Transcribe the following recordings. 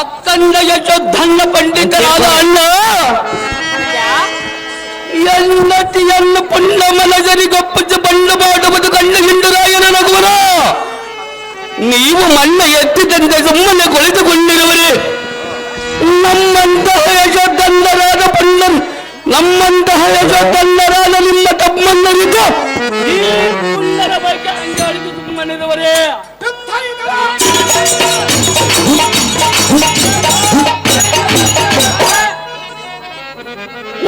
ಅಕ್ಕಂದ ಯಶೋಧನ್ನ ಪಂಡಿತರಾದ ಅಣ್ಣ. ಎಲ್ಲತಿಯನ್ನು ಪುಣ್ಯ ಮಲಜರಿಗೊಪ್ಪಿಸಿ ಬಂಡು ಮಾಡುವುದು ಕಂಡು ಹಿಂದುರಾಯನ ನಗುವರ ನೀವು ಮಣ್ಣ ಎತ್ತಿದಂತೆ ಸುಮ್ಮನೆ ಕುಳಿತುಕೊಂಡಿರುವರೆ. ನಮ್ಮಂತಹ ಯಶೋಧನ್ನರಾದ ಪುಣ್ಯ ನಮ್ಮಂತಹ ಯಶೋಧನ್ನರಾದ ನಿಮ್ಮ ತಮ್ಮನ್ನರಿತು ಸುಮ್ಮನಿರುವರೇ.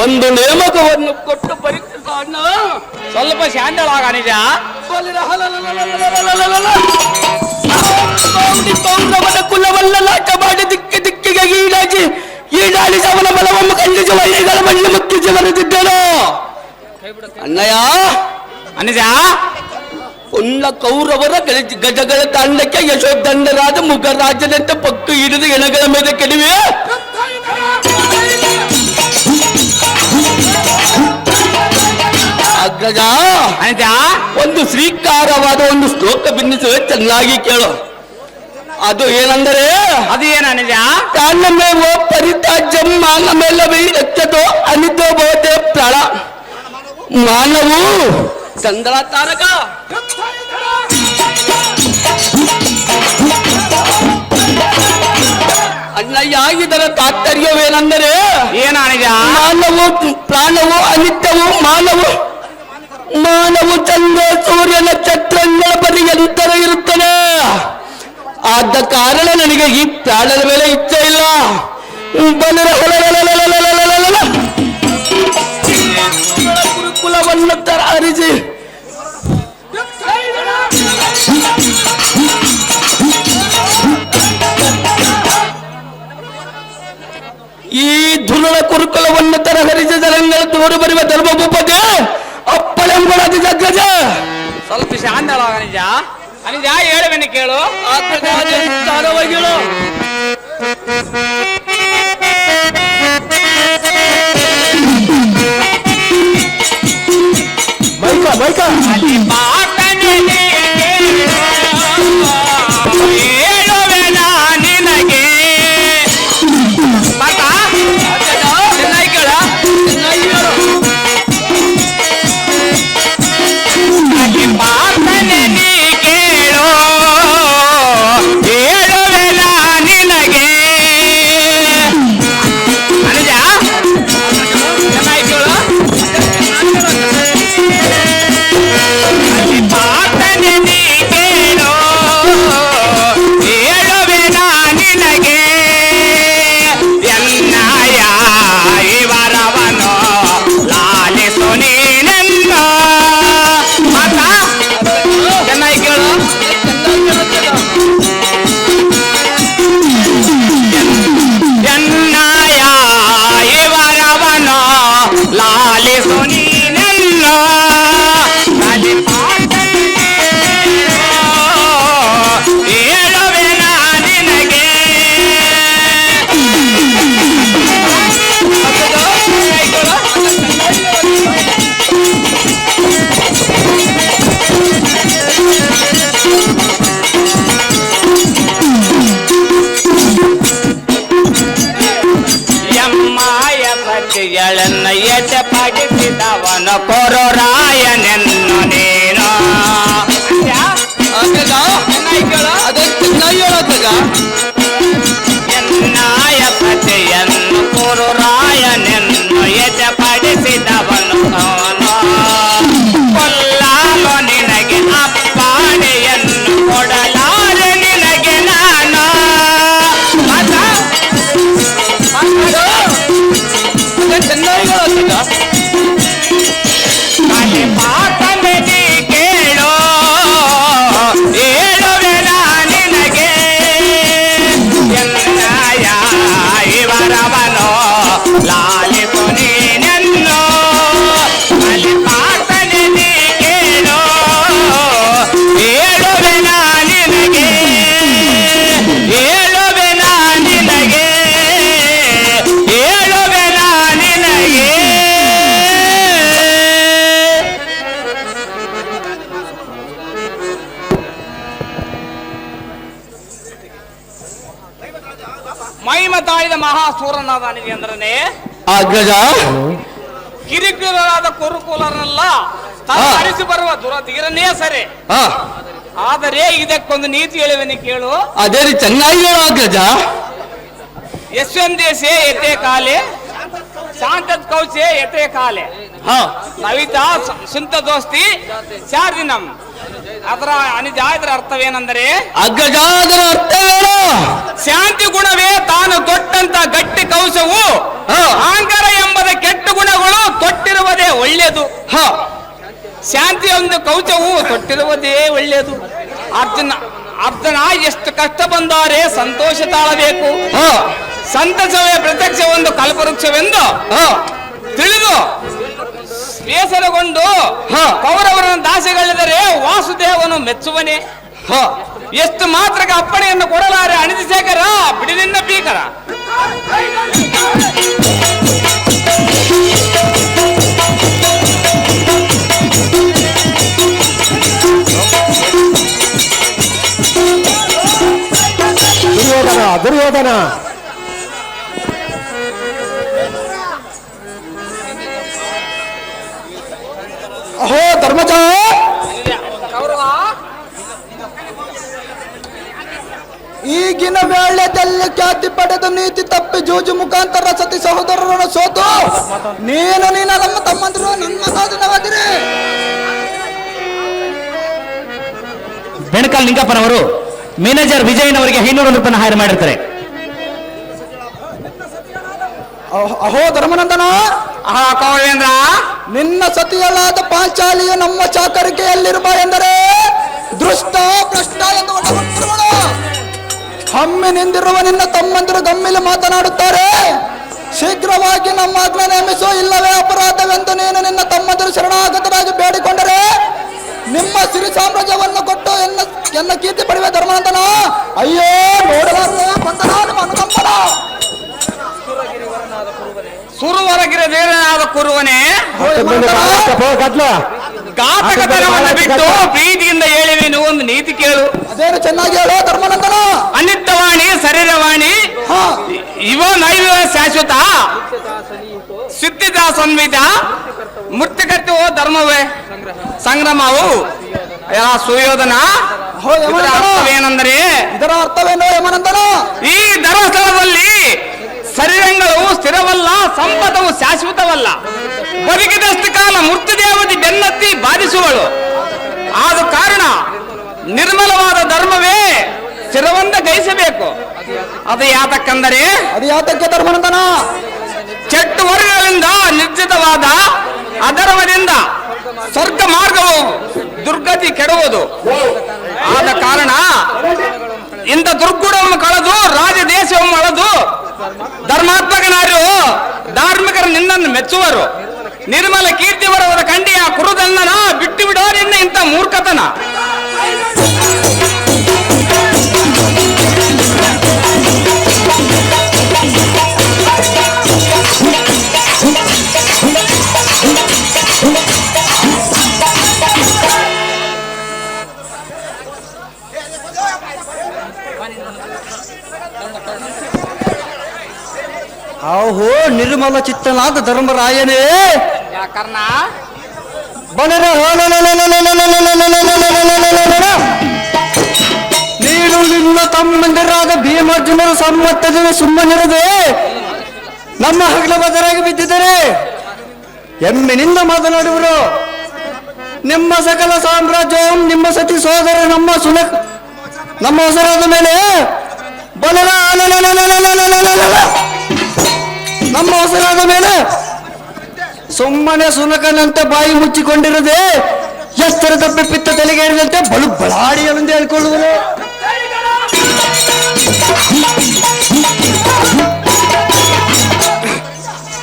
ಒಂದು ನೇಮಕವನ್ನು ಕೊಟ್ಟು ಪರೀಕ್ಷಿಸ ಅಣ್ಣ ಸ್ವಲ್ಪ ಶಾಂತಳಾಗ ನಿಜ ಪೌರವನ ಕುಲವಲ್ಲ ನಾಟ ಮಾಡಿ ದಿಕ್ಕೆ ದಿಕ್ಕಿಗೆ ಈಡಾಗಿ ಈಡಾಡಿಸಿ ಅವನ ಬಲವನ್ನು ಖಂಡಿಸುವ ಈಗಲ ಮಣ್ಣು ಮುಕ್ಕಿಸಿ ಬರೆದಿದ್ದೇನು ಅಣ್ಣಯ್ಯ ಅನಿಜ ಉನ್ನ ಕೌರವರ ಗಳ- ಗಜಗಳ ತಂಡಕ್ಕೆ ಯಶೋದಂಡರಾದ ಮುಖರಾಜನಂತೆ ಪಕ್ಕು ಹಿಡಿದು ಎಣಗಳ ಮೇಲೆ ಕೆಡವೆ ಅಗ್ರಜ ಒಂದು ಶ್ರೀಕಾರವಾದ ಒಂದು ಶ್ಲೋಕ ಬಿನ್ನಿಸುವೆ ಚೆನ್ನಾಗಿ ಕೇಳು. ಅದು ಏನಂದರೆ? ಅದು ಏನ ನಿಜ ಕಾಲಮೇವೋ ಪರಿತಾಜ್ಯಂ ಮಾನಮೇಲವೇ ಎಚ್ಚತೋ ಅನಿತೋ ಬಹುತೇ ಪ್ರಾಣ. ಮಾನವು ಚಂದ್ರ ತಾರಕ. ಅಣ್ಣಯ್ಯ ಇದರ ತಾತ್ಪರ್ಯವೇನೆಂದರೆ? ಏನ ನಿಜ ಮಾನವು ಪ್ರಾಣವು ಅನಿತ್ಯವು ಮಾನವು. ಮಾನವು ಚಂದ್ರ ಸೂರ್ಯನ ಚಕ್ರನ್ನ ಬರೀ ಎಂತರ ಇರುತ್ತದೆ? ಆದ ಕಾರಣ ನನಗೆ ಈ ಪ್ರಾಣದ ಮೇಲೆ ಇಚ್ಛೆ ಇಲ್ಲ. ಗುರುಕುಲವನ್ನು ಕುಲವನ್ನು ತರ ಅರಿಜಿ ಈ ಧುರುಳ ಕುರುಕುಲವನ್ನು ತರಹರಿಸಿದರೆ ತೋರು ದೂರು ಬರುವ ಧರ್ಮಭೂಪತಿ ಅಪ್ಪಳೆಂಬುಳದಿ ಜಗ್ಗಜ ಸ್ವಲ್ಪ ಶಾಂತಳಾಗ ನಿಜ ಅನಿಜ ಹೇಳುವೆನೆ ಕೇಳು ತಾರವಾಗಿಳು ಬೈಕ ಬೈಕ வரவனோ லாலி ಅಗ್ರಜ ಕಿರಿಕಿರರಾದ ಕುರುಕುಲರಲ್ಲ. ಅರಿಸಿ ಬರುವ ದುರಧೀರನೇ ಸರಿ. ಹಾ. ಆದರೆ ಇದಕ್ಕೊಂದು ನೀತಿ ಹೇಳುವೆನಿ ಕೇಳು. ಅದೇ ರೀತಿ ಚೆನ್ನಾಗಿ ಹೇಳು ಅಗ್ರಜ ಯಶವಂದೇಶೆ ಎತೆ ಕಾಲೆ ಶಾಂತದ ಕೌಚೆ ಎತೆ ಕಾಲೆ. ಸವಿತಾ ನವಿತಾ ಸುಂತ ದೋಸ್ತಿ ಚಾರ್ ದಿನಂ ಅದರ ಅನಿಜ ಇದರ ಅರ್ಥವೇನೆಂದರೆ ಅರ್ಥ ಹೇಳು ಶಾಂತಿ ಗುಣವೇ ತಾನು ತೊಟ್ಟಂತ ಗಟ್ಟಿ ಕೌಶವು. ಅಹಂಕಾರ ಎಂಬದ ಕೆಟ್ಟ ಗುಣಗಳು ತೊಟ್ಟಿರುವುದೇ ಒಳ್ಳೆಯದು. ಹ. ಶಾಂತಿ ಒಂದು ಕೌಚವು ತೊಟ್ಟಿರುವುದೇ ಒಳ್ಳೆಯದು. ಅರ್ಜುನ ಅರ್ಜುನ ಎಷ್ಟು ಕಷ್ಟ ಬಂದಾರೆ ಸಂತೋಷ ತಾಳಬೇಕು. ಹಾ. ಸಂತಸವೇ ಪ್ರತ್ಯಕ್ಷ ಒಂದು ಕಲ್ಪವೃಕ್ಷವೆಂದು ಹಾ. ತಿಳಿದು ಬೇಸರಗೊಂಡು ಹಾ. ಕೌರವರನ್ನು ದಾಸೆಗಳಿದರೆ ವಾಸುದೇವನು ಮೆಚ್ಚುವನೆ. ಹಾ. ಎಷ್ಟು ಮಾತ್ರಕ್ಕೆ ಅಪ್ಪಣೆಯನ್ನು ಕೊಡಲಾರೆ ಅಣಿದ ಶೇಖರ ಬಿಡಿದಿನ್ನ ಭೀಕರ. ದುರ್ಯೋಧನ ದುರ್ಯೋಧನ. ಧರ್ಮಜ! ಈಗಿನ ವೇಳೆದಲ್ಲಿ ಖ್ಯಾತಿ ಪಡೆದು ನೀತಿ ತಪ್ಪಿ ಜೂಜು ಮುಖಾಂತರ ಸತಿ ಸಹೋದರರನ್ನು ಸೋತು. ನೀನು ನೀನು ನಮ್ಮ ತಮ್ಮಂದಿರು ನಿಮ್ಮ ಸಾಧನವಾಗಿರಿ ಬೆಣಕಲ್ ನಿಂಗಪ್ಪನವರು ಮ್ಯಾನೇಜರ್ ವಿಜಯನವರಿಗೆ ಐನೂರು ರೂಪಾಯಿ ಹೈರ್ ಮಾಡಿರ್ತಾರೆ. ಅಹೋ ಧರ್ಮನಂದನ! ಅಹೋ ಕೌರವೇಂದ್ರ ನಿನ್ನ ಸತಿಯಲಾದ ಪಾಂಚಾಲಿಯು ನಮ್ಮ ಚಾಕರಿಕೆಯಲ್ಲಿರುವ ಎಂದರೆ ದೃಷ್ಟ, ಭ್ರಷ್ಟ ಎಂದು ಹಮ್ಮಿನಿಂದಿರುವ ಹಮ್ಮಿ ನಿಂದಿರುವ ನಿನ್ನ ತಮ್ಮಂದಿರು ಗಮ್ಮಿಲಿ ಮಾತನಾಡುತ್ತಾರೆ. ಶೀಘ್ರವಾಗಿ ನಮ್ಮ ಆಜ್ಞೆ ನೇಮಿಸು, ಇಲ್ಲವೇ ಅಪರಾಧವೆಂದು ನೀನು ನಿನ್ನ ತಮ್ಮಂದಿರು ಶರಣಾಗತರಾಗಿ ಬೇಡಿಕೊಂಡರೆ ನಿಮ್ಮ ಸಿರಿ ಸಾಮ್ರಾಜ್ಯವನ್ನು ಕೊಟ್ಟು ಎನ್ನ ಎನ್ನ ಕೀರ್ತಿ ಪಡೆಯುವ ಧರ್ಮನಂದನ. ಅಯ್ಯೋ, ನೋಡಲಾರ. ಗದ್ಲ ಘಾತಕತನವನ್ನು ಬಿಟ್ಟು ಪ್ರೀತಿಯಿಂದ ನೀವು ಒಂದು ನೀತಿ ಕೇಳು. ಅದೇನು ಚೆನ್ನಾಗಿ ಹೇಳೋ ಧರ್ಮನಂದನ? ಅನಿತ್ಯವಾಣಿ ಶರೀರವಾಣಿ ಹಾ. ಇವ ನೈವ ಶಾಶ್ವತ ಸಿದ್ಧಿತ ಸಂವಿತ ಮೃತ್ಯುಕರ್ತಿವೋ ಧರ್ಮವೇ ಸಂಗ್ರಮವು ಸುಯೋಧನ ಏನಂದ್ರೆ ಇದರ ಅರ್ಥವೇನು ಯಮನಂದನ? ಈ ಧರ್ಮಸ್ಥಳದಲ್ಲಿ ಶರೀರಗಳು ಸ್ಥಿರವಲ್ಲ ಸಂಪದವು ಶಾಶ್ವತವಲ್ಲ. ಬದುಕಿದಷ್ಟು ಕಾಲ ಮೃತ್ಯು ದೇವತೆ ಬೆನ್ನತ್ತಿ ಬಾಧಿಸುವಳು. ಆದ ಕಾರಣ ನಿರ್ಮಲವಾದ ಧರ್ಮವೇ ಸ್ಥಿರವಂತ ಗೈಸಬೇಕು ಅದು ಯಾತಕ್ಕಂದರೆ ಅದು ಯಾತಕ್ಕೆ ಧರ್ಮನಂದನ. ಚೆಟ್ಟು ವರ್ಗಗಳಿಂದ ನಿರ್ಜಿತವಾದ ಅಧರ್ಮದಿಂದ ಸ್ವರ್ಗ ಮಾರ್ಗವು ದುರ್ಗತಿ ಕೆಡುವುದು. ಆದ ಕಾರಣ ಇಂಥ ದುರ್ಗುಣವನ್ನು ಕಳೆದು ರಾಜ ದೇಶವನ್ನು ಧರ್ಮಾತ್ಮಕನಾರು ಧಾರ್ಮಿಕರು ನಿನ್ನನ್ನು ಮೆಚ್ಚುವರು. ನಿರ್ಮಲ ಕೀರ್ತಿ ಬರುವುದ ಕಂಡಿಯ ಕುರುದನ್ನ ಬಿಟ್ಟು ಬಿಡೋರಿಂದ ಇಂಥ ಮೂರ್ಖತನ. ಆಹೋ ನಿರ್ಮಲ ಚಿತ್ತನಾದ ಧರ್ಮರಾಯನೇ ಯಾಕರ್ಣ ಬನರ ನೀನು ನಿನ್ನ ತಮ್ಮಂದಿರಾದ ಭೀಮಾರ್ಜುನರು ಸಮ್ಮತ್ತದಿಂದ ಸುಮ್ಮನಿರದೆ ನಮ್ಮ ಹಗಲ ಬದರಾಗಿ ಬಿದ್ದಿದ್ದಾರೆ ಎಮ್ಮೆನಿಂದ ಮಾತನಾಡುವರು ನಿಮ್ಮ ಸಕಲ ಸಾಮ್ರಾಜ್ಯ ನಿಮ್ಮ ಸತಿ ಸೋದರ ನಮ್ಮ ಸುನಕ್ ನಮ್ಮ ಹೆಸರಾದ ಮೇಲೆ ಬಲರ ನಮ್ಮ ಹೊಸರಾದ ಮೇಲೆ ಸುಮ್ಮನೆ ಸುನಕನಂತೆ ಬಾಯಿ ಮುಚ್ಚಿಕೊಂಡಿರದೆ ಎಷ್ಟರ ತಪ್ಪೆ ಪಿತ್ತ ತಲೆಗೆ ಹೇಳಿದಂತೆ ಬಲು ಎಂದು ಹೇಳ್ಕೊಳ್ಳುವುದು?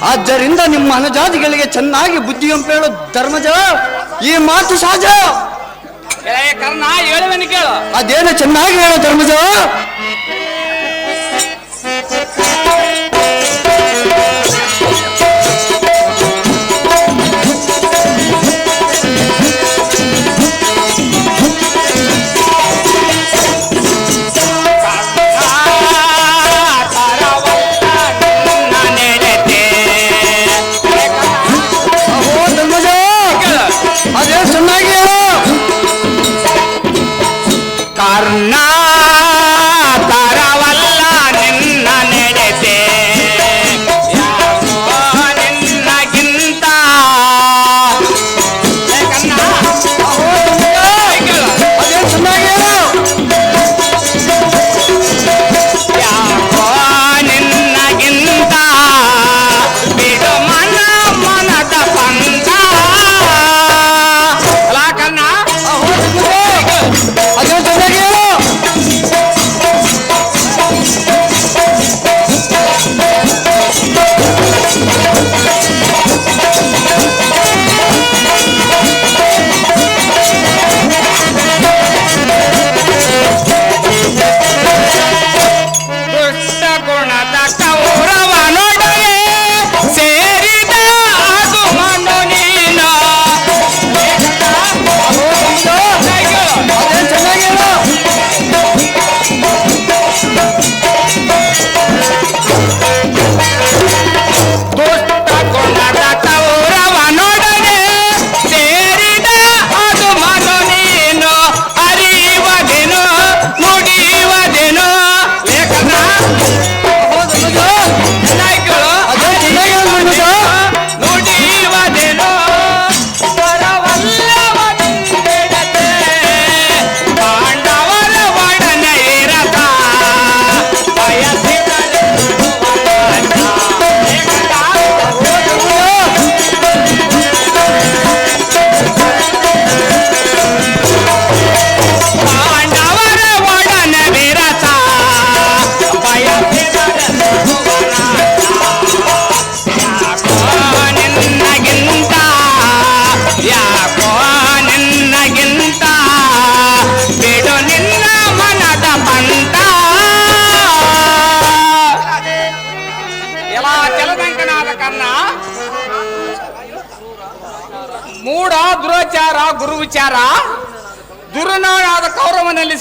ಆದ್ದರಿಂದ ನಿಮ್ಮ ಅನುಜಾತಿಗಳಿಗೆ ಚೆನ್ನಾಗಿ ಬುದ್ಧಿಯಂಪು ಹೇಳು ಧರ್ಮಜ. ಈ ಮಾತು ಸಹಜ. ಅದೇನು ಚೆನ್ನಾಗಿ ಹೇಳು ಧರ್ಮಜ.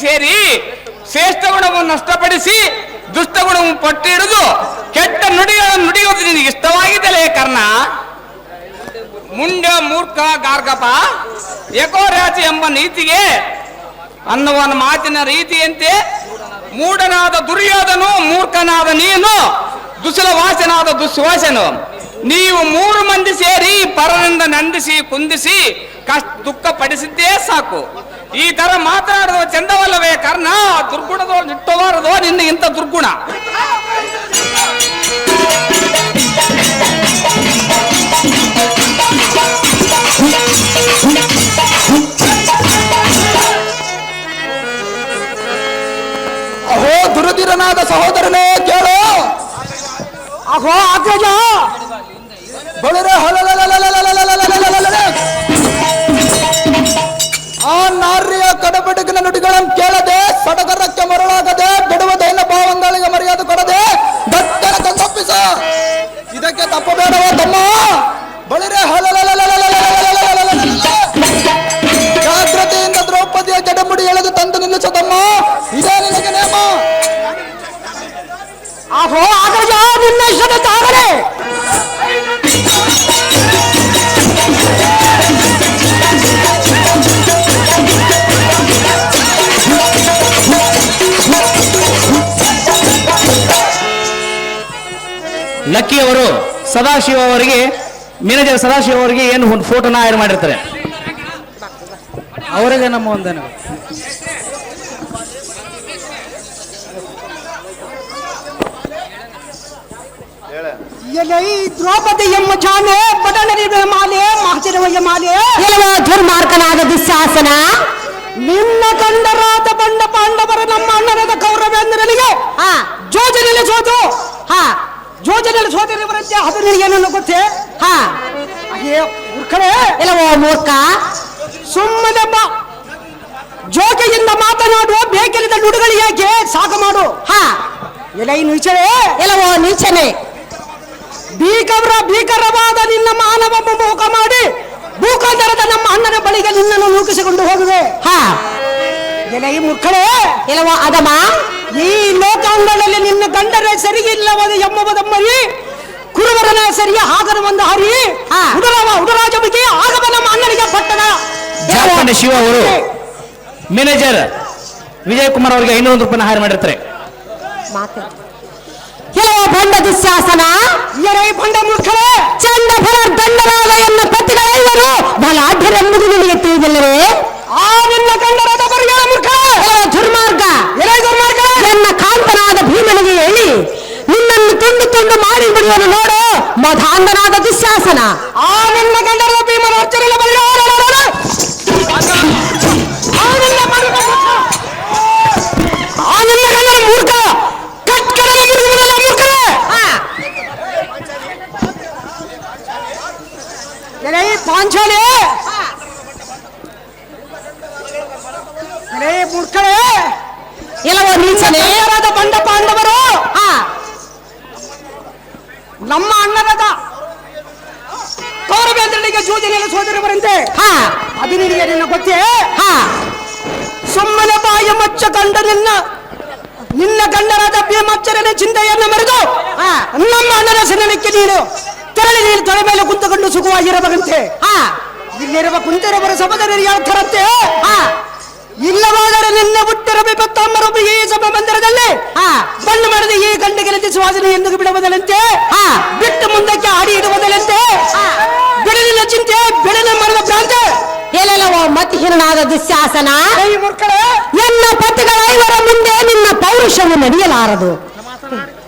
ಸೇರಿ ಶ್ರೇಷ್ಠ ಗುಣವನ್ನು ನಷ್ಟಪಡಿಸಿ ದುಷ್ಟ ಗುಣವನ್ನು ಪಟ್ಟಿಡಿದು ಕೆಟ್ಟ ನುಡಿಗಳನ್ನು ನುಡಿಯುವುದು ನಿನಗೆ ಇಷ್ಟವಾಗಿದ್ದಲೇ ಕರ್ಣ? ಮುಂಡ ಮೂರ್ಖ ಗಾರ್ಗಪ ಏಕೋರಾಚಿ ಎಂಬ ನೀತಿಗೆ ಅನ್ನುವ ಮಾತಿನ ರೀತಿಯಂತೆ ಮೂಢನಾದ ದುರ್ಯೋಧನು, ಮೂರ್ಖನಾದ ನೀನು ದುಸಲ ವಾಸನಾದ ದುಸ್ವಾಸನು ನೀವು ಮೂರು ಮಂದಿ ಸೇರಿ ಪರರಿಂದ ನಂದಿಸಿ ಕುಂದಿಸಿ ಕಷ್ಟ ದುಃಖ ಪಡಿಸಿದ್ದೇ ಸಾಕು. ಈ ತರ ಮಾತಾಡೋದು ಚಂದವಲ್ಲವೇ ಕರ್ಣ? ದುರ್ಗುಣದೋ ನಿಟ್ಟೋಬಾರದೋ ನಿನ್ನ ಇಂಥ ದುರ್ಗುಣ? ಅಹೋ ದುರುದಿರನಾದ ಸಹೋದರನೇ ಕೇಳೋ. ಅಹೋ ಆಗ್ರಜ ಬಳರೆ ಹೊಲ ಆ ನಾರ್ಯ ಕಡಬೆಡುಗಿನ ನುಡಿಗಳನ್ನು ಕೇಳದೆ, ಸಡಗರಕ್ಕೆ ಮರಳಾಗದೆ ಬಿಡುವ ದೈನ ಭಾವಂಗಳಿಗೆ ಮರ್ಯಾದೆ ಕೊಡದೆ ದಟ್ಟನ ತಪ್ಪಿಸ. ಇದಕ್ಕೆ ತಪ್ಪಬೇಡವ ತಮ್ಮ? ಬಳಿರೆ ಜಾಗ್ರತೆಯಿಂದ ದ್ರೌಪದಿಯ ಜಡಮುಡಿ ಎಳೆದು ತಂದು ನಿಲ್ಲಿಸು ತಮ್ಮ ಇದೇ ನಿನಗೆ ನೇಮ ಆಹೋ ನಿನ್ನ ಇಷ್ಟ ತಾರರೆ ಲಕ್ಕಿ ಅವರು ಸದಾಶಿವ ಅವರಿಗೆ ಮ್ಯಾನೇಜರ್ ಸದಾಶಿವ ಅವರಿಗೆ ಏನು ಒಂದು ಫೋಟೋನ ಆಯ್ರ್ ಮಾಡಿರ್ತಾರೆ? ಅವರಿಗೆ ನಮ್ಮ ಒಂದೇನು ದ್ರೌಪದಿ ಎಂಬ ಜಾನೆ ಮಾಲೆ ಮಹತಿರವಯ್ಯ ಮಾಲೆ. ಕೆಲವ ದುರ್ಮಾರ್ಗನಾದ ದುಶ್ಯಾಸನ ನಿನ್ನ ಕಂಡರಾದ ಬಂಡ ಪಾಂಡವರ ನಮ್ಮ ಅಣ್ಣನದ ಕೌರವೇಂದ್ರನಿಗೆ ಹಾ ಜೋಜನೆಲೆ ಸೋತು ಹಾ ಜೋಜನೆಲೆ ಬರುತ್ತೆ ಅದು ನಿನಗೇನು ಗೊತ್ತೇ? ಹಾ. ಅಯ್ಯೇ ಮೂರ್ಖರೇ. ಓ ಮೂರ್ಖ? ಸುಮ್ಮನೆ ಬಾ. ಜೋಕೆಯಿಂದ ಮಾತನಾಡುವ ಬೇಕೆಲಿದ ನುಡುಗಳು ಯಾಕೆ? ಸಾಕು ಮಾಡು. ಹಾ. ನಿಚರೇ ಕೆಲವೋ ನೀಚನೆ? ಭೀಕರ ಭೀಕರವಾದ ನಿನ್ನ ಮಾನವ ಮುಖ ಮಾಡಿ ಭೂಕಾಂತರದ ನಮ್ಮ ಅಣ್ಣನ ಬಳಿಗೆ ನಿನ್ನನ್ನು ನೂಕಿಸಿಕೊಂಡು ಹೋಗುವೆ. ಹಾ. ಎಲೆ ಈ ಮುರ್ಖಳೆ ಇಲ್ಲವ ಅದಮ್ಮ? ಈ ಲೋಕಾಂಗಗಳಲ್ಲಿ ನಿನ್ನ ಗಂಡರೇ ಸರಿಯಿಲ್ಲವಾದ ಎಂಬುದ ಕುರುವರನ ಸರಿಯ ಹಾಗನ ಒಂದು ಹರಿ ಉಡರವ ಉಡರಾಜಮಿಗೆ ಆಗಮನ ಮನ್ನಡಿಗೆ ಪಟ್ಟಣ. ಜಾಪನ ಶಿವ ಅವರು ಮ್ಯಾನೇಜರ್ ವಿಜಯ್ ಕುಮಾರ್ ಅವರಿಗೆ ಐನೂರು ರೂಪಾಯಿ ಹಾರ ಮಾಡಿರ್ತಾರೆ. ಬಂಡ ದುಶ್ಯಾಸನ ಎರೆ ಬಂಡ ಮುಖಳೆ ಚಂದ ಫಲ ದಂಡನಾದೆಯನ್ನು ಪತಿಗಳೆಲ್ಲರೂ ಬಲ ಅಡ್ಡರೆಂಬುದು ನಿನಗೆ ತಿಳಿದಿಲ್ಲವೇ? ನೀನು ನೋಡು ಮಧಾಂಧನಾದ ದುಶ್ಯಾಸನ ಆ ನಿನ್ನ ಗಂಡರ ಭೀಮನ ಅರ್ಚನೆಯ ಬರಲಿ ಆ ನಿನ್ನ ಗಂಡ ಮೂರ್ಖ ಕಟ್ಕಡಲಾಗಿರುವುದಲ್ಲ ಯಾರಾದ ಬಂಡ ಪಾಂಡವರು ನಮ್ಮ ಅಣ್ಣನಾದ ಕೌರವೇಂದ್ರನಿಗೆ ಜೂಜಿನಲ್ಲಿ ಸೋದರವರಂತೆ ಹಾ. ಅದು ನಿನಗೆ ನಿನ್ನ ಗೊತ್ತೇ? ಹಾ. ಸುಮ್ಮನೆ ಬಾಯ ಮಚ್ಚ ಕಂಡ ನಿನ್ನ ನಿನ್ನ ಗಂಡರಾದ ಭೀಮಚ್ಚರನ ಚಿಂತೆಯನ್ನು ಮರೆದು ಹಾ. ನಮ್ಮ ಅಣ್ಣನ ಸನ್ನಿಧಕ್ಕೆ ನೀನು ತೆರಳಿ ನೀನು ತಲೆ ಮೇಲೆ ಕುಂತುಕೊಂಡು ಸುಖವಾಗಿರಬೇಕಂತೆ ಹಾ. ಇಲ್ಲಿರುವ ಕುಂತಿರವರ ಯಾವ ಹೇಳ್ತಾರಂತೆ. ಹಾ. ಇಲ್ಲವಾದರೆ ನಿನ್ನೆ ಹುಟ್ಟಿರಬೇಕತ್ತಮ್ಮರೊಬ್ಬ ಈ ಸಭಾ ಮಂದಿರದಲ್ಲಿ ಹಾ ಬಣ್ಣ ಮಾಡಿದ ಈ ಗಂಟೆಗೆ ಸುವಾಸನೆ ಎಂದು ಬಿಡುವುದರಂತೆ ಹಾ. ಬಿಟ್ಟು ಮುಂದಕ್ಕೆ ಆಡಿ ಇಡುವುದರಂತೆ ಬೆಳಲಿನ ಚಿಂತೆ ಬೆಳಲಿನ ಮರದ ಭ್ರಾಂತ ಎಲ್ಲೆಲ್ಲವೋ ಮತಿಹೀನಾದ ದುಶ್ಯಾಸನ ಈ ಮೂರ್ಖರೇ ಎನ್ನ ಪತಿಗಳ ಐವರ ಮುಂದೆ ನಿನ್ನ ಪೌರುಷವು ನಡೆಯಲಾರದು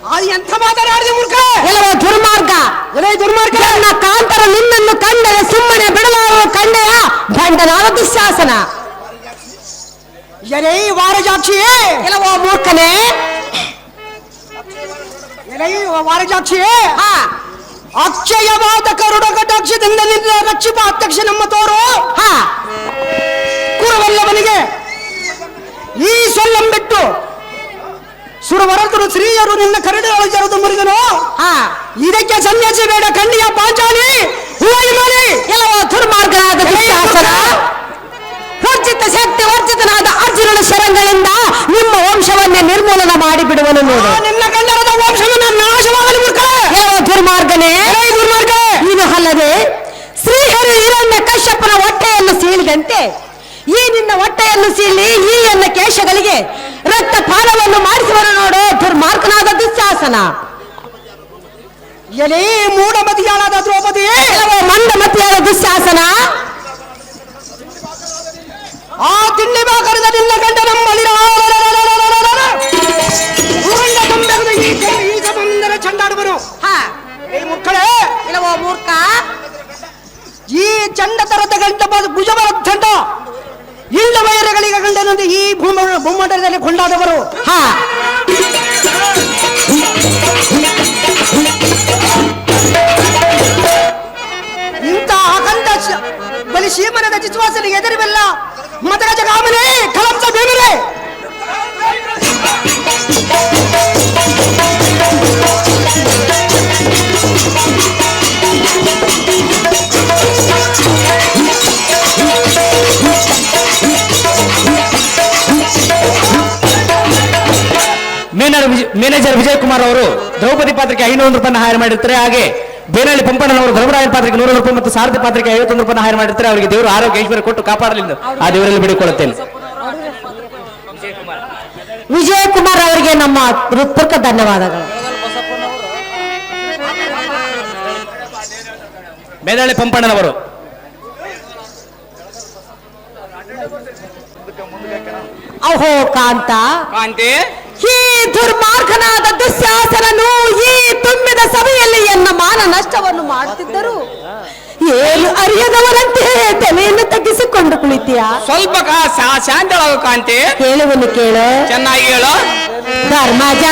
ಅದು ಎಂಥ ಮಾತನಾಡಿದೆ ಮೂರ್ಖ ಎಲ್ಲವೋ ದುರ್ಮಾರ್ಗ ಎಲೈ ದುರ್ಮಾರ್ಗ ನನ್ನ ಕಾಂತರ ನಿನ್ನನ್ನು ಕಂಡರೆ ಸುಮ್ಮನೆ ಬಿಡಲಾರುವ ಕಂಡೆಯ ಭಂಡನಾದ ದುಶ್ಯಾಸನ ಎಲೈ ವಾರಜಾಕ್ಷಿಯೇ ಎಲ್ಲವೋ ಮೂರ್ಖನೇ! ಎಲೈ ವಾರಜಾಕ್ಷಿಯೇ ಹಾ! ಅಕ್ಷಯವಾದ ಕರುಡ ಕಟಾಕ್ಷದಿಂದ ನಿನ್ನ ರಕ್ಷಿಪ ಅಧ್ಯಕ್ಷ ನಮ್ಮ ತೋರು! ಹಾ! ಕುರುವಲ್ಲವನಿಗೆ ಈ ಸೊಲ್ಲಂ ಬಿಟ್ಟು ಸುರವರತರು ಸ್ತ್ರೀಯರು ನಿನ್ನ ಕರಡಿಯೊಳ ಜರದು ಮುರಿದನು. ಹಾ! ಇದಕ್ಕೆ ಸನ್ಯಾಸಿ ಬೇಡ ಖಂಡಿಯ ಪಾಂಚಾಲಿ ಹೂವಾಯಿ ಮಾಲಿ. ಎಲ್ಲವೋ ದುರ್ಮಾರ್ಗನಾದ ವರ್ಜಿತ ಶಕ್ತಿ ವರ್ಜಿತನಾದ ಅರ್ಜುನನ ಶರಂಗಳಿಂದ ನಿಮ್ಮ ವಂಶವನ್ನೇ ನಿರ್ಮೂಲನ ಮಾಡಿಬಿಡುವನು ನೋಡು. ಆ ನಿನ್ನ ಕಂಡರದ ವಂಶವನ್ನು ನಾಶವಾಗಲು ದುರ್ಮಾರ್ಗನೇ? ದುರ್ಮಾರ್ಗ. ಇದು ಅಲ್ಲದೆ ಶ್ರೀಹರಿ ಹಿರಣ್ಯ ಕಶ್ಯಪನ ಹೊಟ್ಟೆಯನ್ನು ಸೀಳಿದಂತೆ ಈ ನಿನ್ನ ಹೊಟ್ಟೆಯನ್ನು ಸೀಳಿ ಈ ಎಲ್ಲ ಕೇಶಗಳಿಗೆ ರಕ್ತ ಪಾನವನ್ನು ಮಾಡಿಸುವನು ನೋಡು ದುರ್ಮಾರ್ಗನಾದ ದುಶಾಸನ ಎಲೇ ಮೂಢಮತಿಯಾಳಾದ ದ್ರೌಪದಿ. ಮಂದಮತಿಯಾದ ದುಶ್ಯಾಸನ ಆ ತಿಂಡಿ ಬಾಕರದಲ್ಲಿಲ್ಲ ಕಂಡ ನಮ್ಮಲ್ಲಿ ಉರುಂಡ ತುಂಬೆಗದ ಈ ಈ ಮಕ್ಕಳೇ. ಇಲ್ಲವೋ ಮೂರ್ಖ. ಈ ಚಂಡ ತರದ ಗಂಟ ಚಂಡ ಇಲ್ಲ ವೈರಗಳಿಗೆ ಗಂಡನೊಂದು ಈ ಭೂಮ ಭೂಮಂಡಲದಲ್ಲಿ ಕೊಂಡಾದವರು. ಹಾ. ಇಂತ ಅಖಂಡ ಶ- ಬಲಿ ಶೀಮನದ ಚಿತ್ವಾಸನಿಗೆ ಎದುರಿವೆಲ್ಲ ಕಾಮನೆ ಕಲಂಸ ಭೀಮರೇ ಮೇನರ್ ವಿಜಯ್- ಮ್ಯಾನೇಜರ್ ವಿಜಯ್ ಕುಮಾರ್ ಅವರು ದ್ರೌಪದಿ ಪಾತ್ರಕ್ಕೆ ಐನೂರು ರೂಪಾಯಿ ಹಾಯರ್ ಮಾಡಿರ್ತಾರೆ. ಹಾಗೆ ಬೇನಹಳ್ಳಿ ಪಂಪಣ್ಣನವರು ಧರ್ಮರಾಯನ ಪಾತ್ರಕ್ಕೆ ನೂರು ರೂಪಾಯಿ ಮತ್ತು ಸಾರಥಿ ಪಾತ್ರಕ್ಕೆ ಐವತ್ತೊಂದು ರೂಪಾಯಿ ಹೈರ್ ಮಾಡಿರ್ತಾರೆ ಅವರಿಗೆ ದೇವರು ಆರೋಗ್ಯ ಐಶ್ವರ್ಯ ಕೊಟ್ಟು ಕಾಪಾಡಲಿಲ್ಲ. ಆ ದೇವರಲ್ಲಿ ಬಿಡಿಕೊಳ್ಳುತ್ತೇನೆ. ವಿಜಯ ಕುಮಾರ್ ಅವರಿಗೆ ನಮ್ಮ ಹೃತ್ಪೂರ್ವಕ ಧನ್ಯವಾದಗಳು. ಬೇನಹಳ್ಳಿ ಪಂಪಣ್ಣನವರು. ಅಹೋ ಕಾಂತ. ಕಾಂತಿ. ದುರ್ಮಾರ್ಗನಾದ ದುಶ್ಯಾಸನನು ಈ ತುಂಬಿದ ಸಭೆಯಲ್ಲಿ ಎನ್ನ ಮಾನ ನಷ್ಟವನ್ನು ಮಾಡುತ್ತಿದ್ದರು ಏನು ಅರಿಯದವರಂತೆ ತಲೆಯನ್ನು ತಗ್ಗಿಸಿಕೊಂಡು ಕುಳಿತೀಯ? ಸ್ವಲ್ಪ ಶಾಂತಳಾಗ ಕಾಂತಿ. ಕೇಳುವನು ಕೇಳು. ಚೆನ್ನಾಗಿ ಹೇಳು. ಧರ್ಮಜ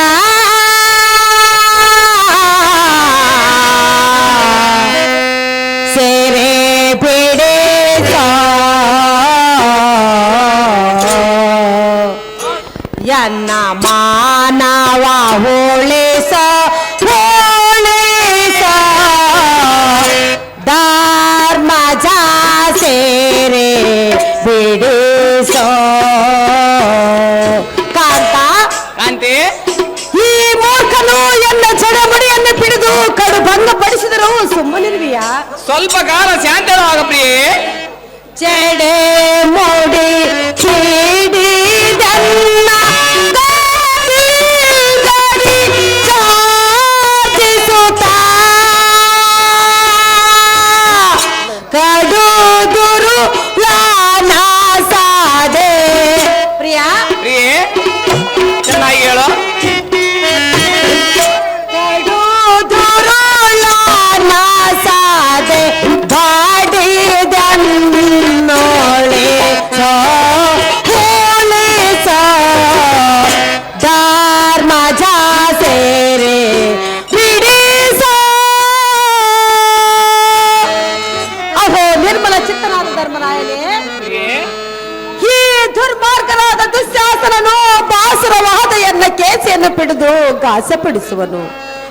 ಪಿಡಿದು ಗಾಸಪಡಿಸುವನು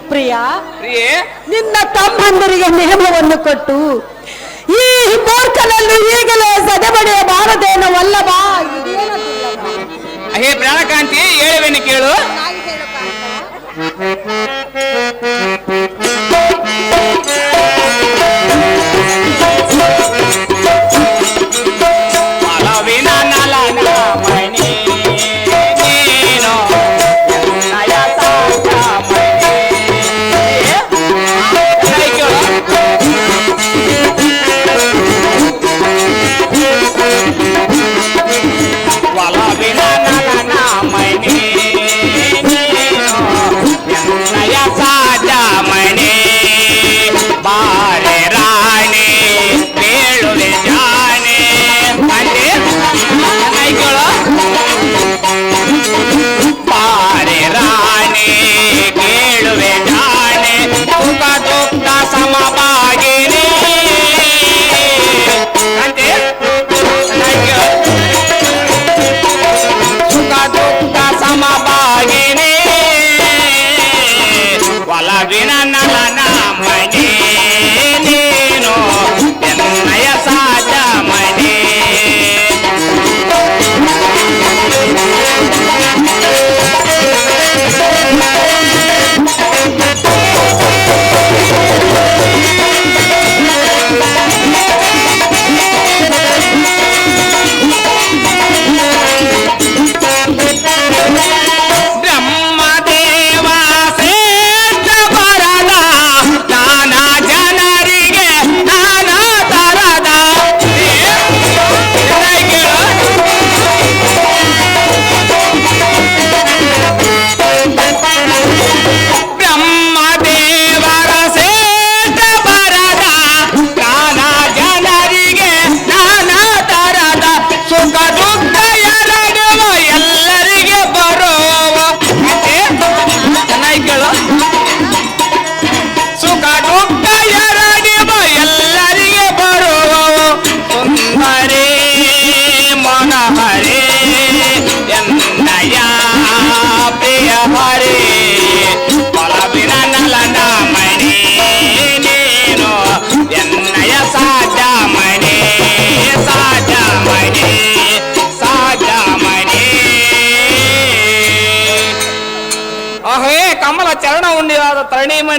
ಪ್ರಿಯ ಪ್ರಿಯೇ? ನಿನ್ನ ತಮ್ಮಂದರಿಗೆ ನಿಯಮವನ್ನು ಕೊಟ್ಟು ಈ ಮೂರ್ಖನನ್ನು ಈಗಲೇ ಸದೆಬಡಿಯಬಾರದೇನೋ ವಲ್ಲಭ ಇದೇನು ದುರ್ಲಭ? ಹೇ ಪ್ರಾಣಕಾಂತಿ ಹೇಳುವೆನು ಕೇಳು.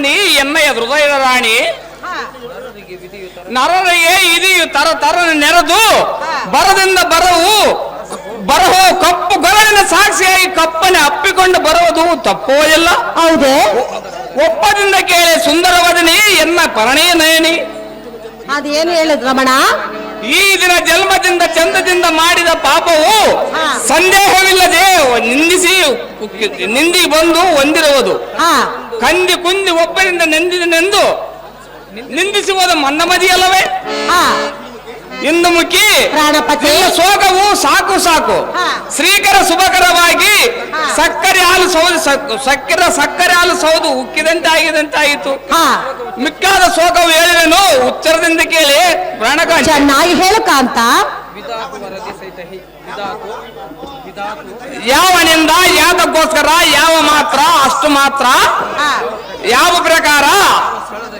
ತರಣಿಮಣಿ ಎಮ್ಮೆಯ ಹೃದಯದ ರಾಣಿ? ನರರಿಗೆ ಇದೆಯು ತರ ತರ ನೆರೆದು ಬರದಿಂದ ಬರವು ಬರಹು ಕಪ್ಪು ಗೊಳಗಿನ ಸಾಕ್ಷಿಯಾಗಿ ಕಪ್ಪನೆ ಅಪ್ಪಿಕೊಂಡು ಬರುವುದು ತಪ್ಪೋ ಇಲ್ಲ? ಹೌದು? ಒಪ್ಪದಿಂದ ಕೇಳಿ ಸುಂದರವದನಿ ಎನ್ನ ಪರಣೇ ನಯನಿ? ಅದೇನು ಹೇಳುದು ರಮಣ? ಈ ದಿನ ಜನ್ಮದಿಂದ ಚಂದದಿಂದ ಮಾಡಿದ ಪಾಪವು. ಸಂದೇಹವಿಲ್ಲದೆ ನಿಂದಿಸಿ ನಿಂದಿ ಬಂದು ಹೊಂದಿರುವುದು. ಹಾ. ಕಂದಿ ಕುಂದಿ ಒಬ್ಬರಿಂದ ನೆಂದಿದನೆಂದು ನಿಂದಿಸುವುದು ಮನ್ನಮದಿಯಲ್ಲವೇ ಹಾ ಇಂದು ಮುಖಿ ಪ್ರಾಣಪತಿ. ನಿನ್ನ ಶೋಕವು ಸಾಕು ಸಾಕು. ಹಾ. ಶ್ರೀಕರ ಶುಭಕರವಾಗಿ ಸಕ್ಕರೆ ಹಾಲು ಸೌದು ಸಕ್- ಸಕ್ಕರೆ ಸಕ್ಕರೆ ಹಾಲು ಸೌದು ಉಕ್ಕಿದಂತೆ ಆಗಿದಂತಾಯಿತು ಹಾ. ಮಿಕ್ಕಾದ ಶೋಕವು ಹೇಳಿದನು ಉಚ್ಚರದಿಂದ ಕೇಳಿ ಪ್ರಾಣಕಾಂತ. ನಾಯಿ ಹೇಳು ಕಾಂತ. ಯಾವನಿಂದ ಯಾವ್ದಕ್ಕೋಸ್ಕರ ಯಾವ ಮಾತ್ರ ಅಷ್ಟು ಮಾತ್ರ? ಯಾವ ಪ್ರಕಾರ?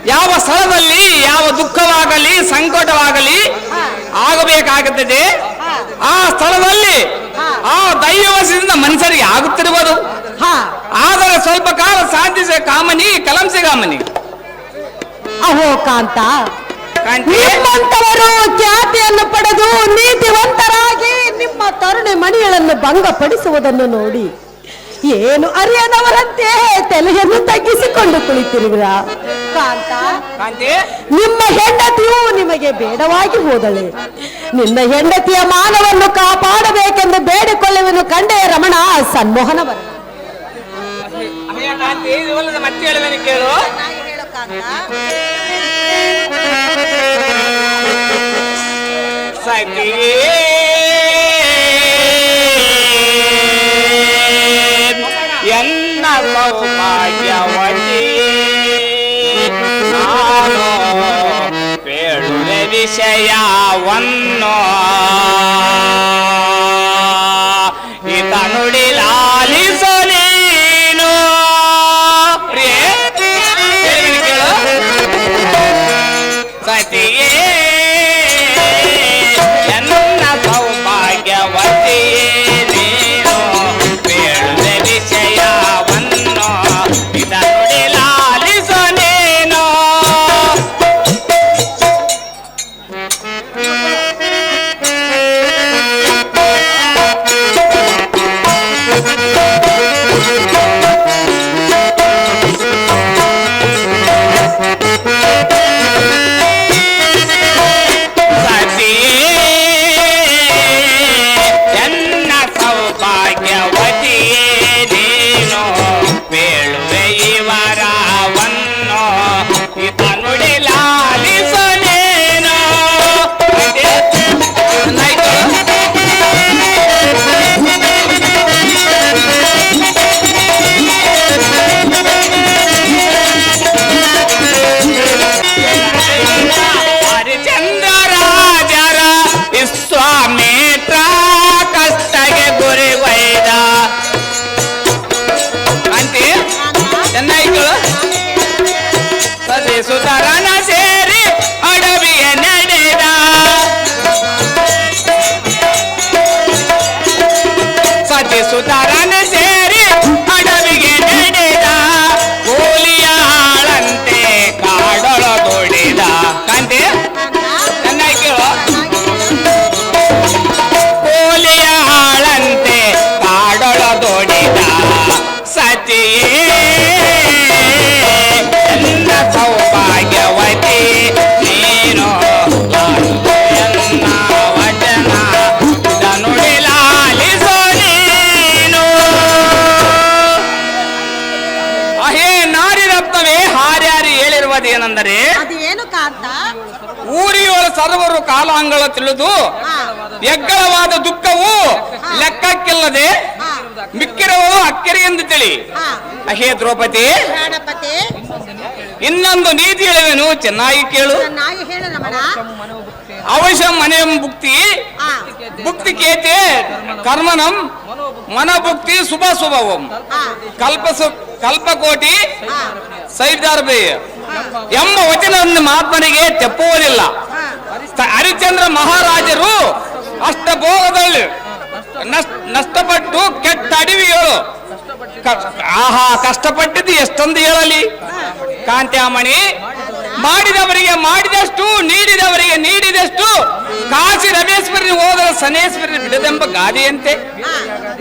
ಯಾವ ಸ್ಥಳದಲ್ಲಿ ಯಾವ ದುಃಖವಾಗಲಿ ಸಂಕಟವಾಗಲಿ ಆಗಬೇಕಾಗುತ್ತದೆ? ಆ ಸ್ಥಳದಲ್ಲಿ ಆ ದೈವವಶದಿಂದ ಮನುಷ್ಯರಿಗೆ ಆಗುತ್ತಿರುವುದು? ಆದರೆ ಸ್ವಲ್ಪ ಕಾಲ ಸಾಧಿಸ ಕಾಮನಿ ಕಲಂಸಿ ಕಾಮನಿ ಅಹೋ ಕಾಂತಿ ನಿಮ್ಮಂತವರು ಖ್ಯಾತಿಯನ್ನು ಪಡೆದು ನೀತಿವಂತರಾಗಿ ನಿಮ್ಮ ತರುಣಿ ಮಣಿಗಳನ್ನು ಭಂಗಪಡಿಸುವುದನ್ನು ನೋಡಿ ಏನು ಅರಿಯದವರಂತೆ ತಲೆಯನ್ನು ತಗ್ಗಿಸಿಕೊಂಡು ಕುಳಿತಿರುವಿರ? ಕಾಂತ ಕಾಂತಿ. ನಿಮ್ಮ ಹೆಂಡತಿಯು ನಿಮಗೆ ಬೇಡವಾಗಿ ಹೋದಳೆ. ನಿನ್ನ ಹೆಂಡತಿಯ ಮಾನವನ್ನು ಕಾಪಾಡಬೇಕೆಂದು ಬೇಡಿಕೊಳ್ಳುವನು ಕಂಡೆ ರಮಣ ಸನ್ಮೋಹನವರ. ಕಾಂತಿ ಮತ್ತೆ ಕೇಳು. ಸಖಿ ಎನ್ನ ಸೌಭಾಗ್ಯವತಿ ನಾನು ಬೇಡುವೆ ವಿಷಯವನ್ನು ಇತ ನುಡಿ ಹಾರ್ಯಾರಿ ಹೇಳಿರುವುದೇನೆಂದರೆ ಅದು ಏನು ಕಾಂತ? ಊರಿಯೊಳ ಸರ್ವರು ಕಾಲಾಂಗಳ ತಿಳಿದು ಎಗ್ಗಳವಾದ ದುಃಖವು ಲೆಕ್ಕಕ್ಕಿಲ್ಲದೆ ಮಿಕ್ಕಿರವರು ಅಕ್ಕಿರಿ ಎಂದು ತಿಳಿ. ಅಹೇ ದ್ರೌಪದಿ. ಇನ್ನೊಂದು ನೀತಿ ಹೇಳುವೆನು ಚೆನ್ನಾಗಿ ಕೇಳು. ಚೆನ್ನಾಗಿ ಹೇಳ ರಮಣ. ಅವಶ್ಯ ಮನೆ ಭುಕ್ತಿ. ಭುಕ್ತಿ ಕೇತೆ ಕರ್ಮನಂ ಮನಭುಕ್ತಿ ಶುಭ ಶುಭವಂ ಕಲ್ಪ ಕಲ್ಪಕೋಟಿ ಸೈದಾರ್ಬೇ ಎಂಬ ವಚನವನ್ನು ಮಹಾತ್ಮನಿಗೆ ತೆಪ್ಪುವುದಿಲ್ಲ. ಹರಿಚಂದ್ರ ಹರಿಶ್ಚಂದ್ರ ಮಹಾರಾಜರು ಅಷ್ಟಭೋಗದಲ್ಲಿ ಭೋಗದಲ್ಲಿ ನಷ್ಟಪಟ್ಟು ಕೆಟ್ಟ ಅಡಿವಿ ಹೇಳು. ಆಹಾ ಕಷ್ಟಪಟ್ಟಿದ್ದು ಎಷ್ಟೊಂದು ಹೇಳಲಿ. ಕಾಂತ್ಯಾಮಣಿ ಮಾಡಿದವರಿಗೆ ಮಾಡಿದಷ್ಟು ನೀಡಿದವರಿಗೆ ನೀಡಿದಷ್ಟು ಕಾಶಿ ರಮೇಶ್ವರಿ ಹೋದ ಸನೇಶ್ವರಿ ಬಿಡದೆಂಬ ಗಾದೆಯಂತೆ.